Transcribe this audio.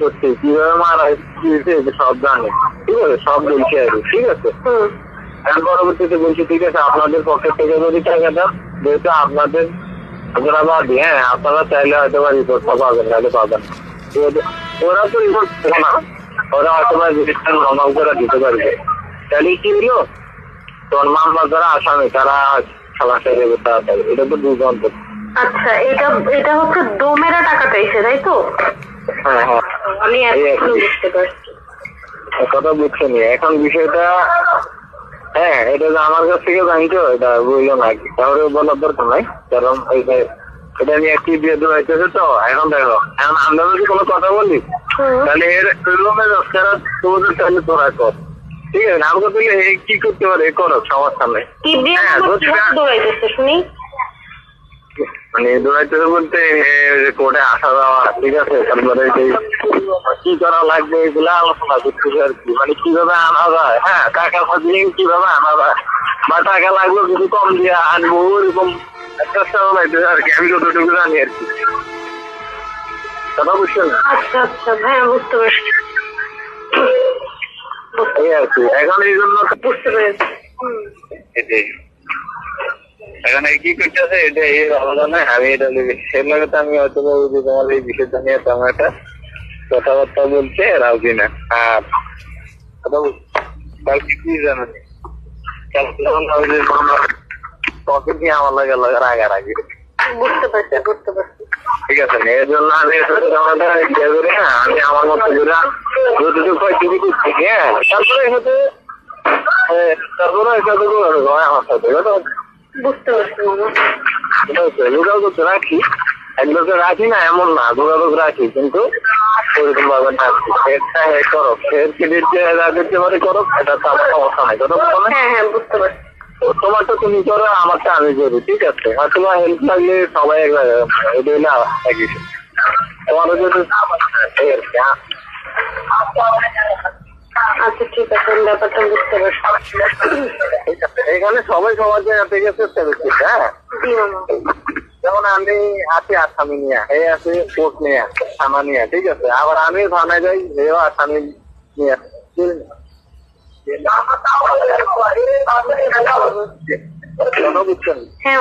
সত্যি, কীভাবে মারা সব ঠিক আছে, সব আর ঠিক আছে? পরবর্তীতে বলছি, ঠিক আছে, আপনাদের পক্ষে থেকে যদি টাকা যেহেতু আপনাদের আপনারা বাদী হ্যাঁ আপনারা চাইলে হয়তো বা রিপোর্টটা পাবেন, নাহলে পাবেন? ওরা তো রিপোর্ট না, ওরা হয়তো বা করে দিতে পারবে। তাহলে কি হলো? তোর মামলা যারা আসামি, তারা খালাস হয়ে তাড়াতাড়ি। এটা তো তো আচ্ছা এটা এটা হচ্ছে দোমেরা টাকা চাইছে তাই তো? হ্যাঁ হ্যাঁ। আমি এখনও বুঝতে পারছি। কথা বুঝছেন এখন বিষয়টা হ্যাঁ এটা যে আমার কাছ থেকে জানছো এটা বলল না। কি তাহলে বলার দরকার নাই। কারণ এই যে এটা নিয়ে একটি দিয়ে দেওয়া হইতেছে তো। এখন দেখো এখন আমরা যদি কোনো কথা বলি তাহলে এর রুমে দশকারা তোমাদের তাহলে তোরা কর। ঠিক আছে? আমাকে তুলে কি করতে পারে? করো সমস্যা নেই। কি দিয়ে হ্যাঁ, দৌড়াইতেছে শুনি? মানে দৌড়াইতেছে বলতে কোর্টে আসা যাওয়া ঠিক আছে? তারপরে কি করা লাগবে এগুলো আলোচনা করতেছে আর কি। মানে কীভাবে আনা যায়? হ্যাঁ টাকা ফাঁসিয়ে কীভাবে আনা যায়? বা টাকা লাগবে কিছু কম দিয়ে আনব ওরকম একটা চালাইতেছে আর কি। আমি যতটুকু জানি আর কি। কথা বুঝছেন? আচ্ছা আচ্ছা হ্যাঁ বুঝতে পারছি। এই আর কি। এখন এই জন্য বুঝতে পেরেছি। এটাই। এখানে কি করতেছে এটা এই অবদানে আমি এটা লিখি সেগুলোকে তো আমি হয়তো যে তোমার এই বিষয়টা নিয়ে তেমন একটা কথাবার্তা বলছে রাজি না আর কালকে কি জানেন কালকে তখন কি আমার লাগে লাগে রাগারাগি। বুঝতে পারছি বুঝতে পারছি। ঠিক আছে এর জন্য আমি ইয়ে করে না আমি আমার মতো করে যতটুকু হয় চুরি করছি হ্যাঁ। তারপরে আমার সাথে। বুঝতে পারছি মামা। যোগাযোগ রাখি। একদম রাখি না এমন না যোগাযোগ রাখি কিন্তু ওইরকম ভাবে না। ফেরটা হে করো ক্রেডিট যে এরা দিতে পারে করো এটা তো আমার সমস্যা নাই না। হ্যাঁ হ্যাঁ বুঝতে পারছি। তোমারটা তুমি করো আমারটা আমি করি ঠিক আছে? আর তোমার হেল্প লাগলে সবাই এটা হলে একই তোমারও যদি কি, হ্যাঁ। আচ্ছা ঠিক আছে আমি ব্যাপারটা বুঝতে পারছি। ঠিক আছে। এখানে সবাই সবার জায়গা থেকে চেষ্টা করছি হ্যাঁ? যেমন আমি আছি আসামি নিয়ে এ আছে কোর্ট নিয়ে থানা নিয়ে ঠিক আছে? আবার আমি থানায় যাই, এও আসামি নিয়ে বুঝছেন হ্যাঁ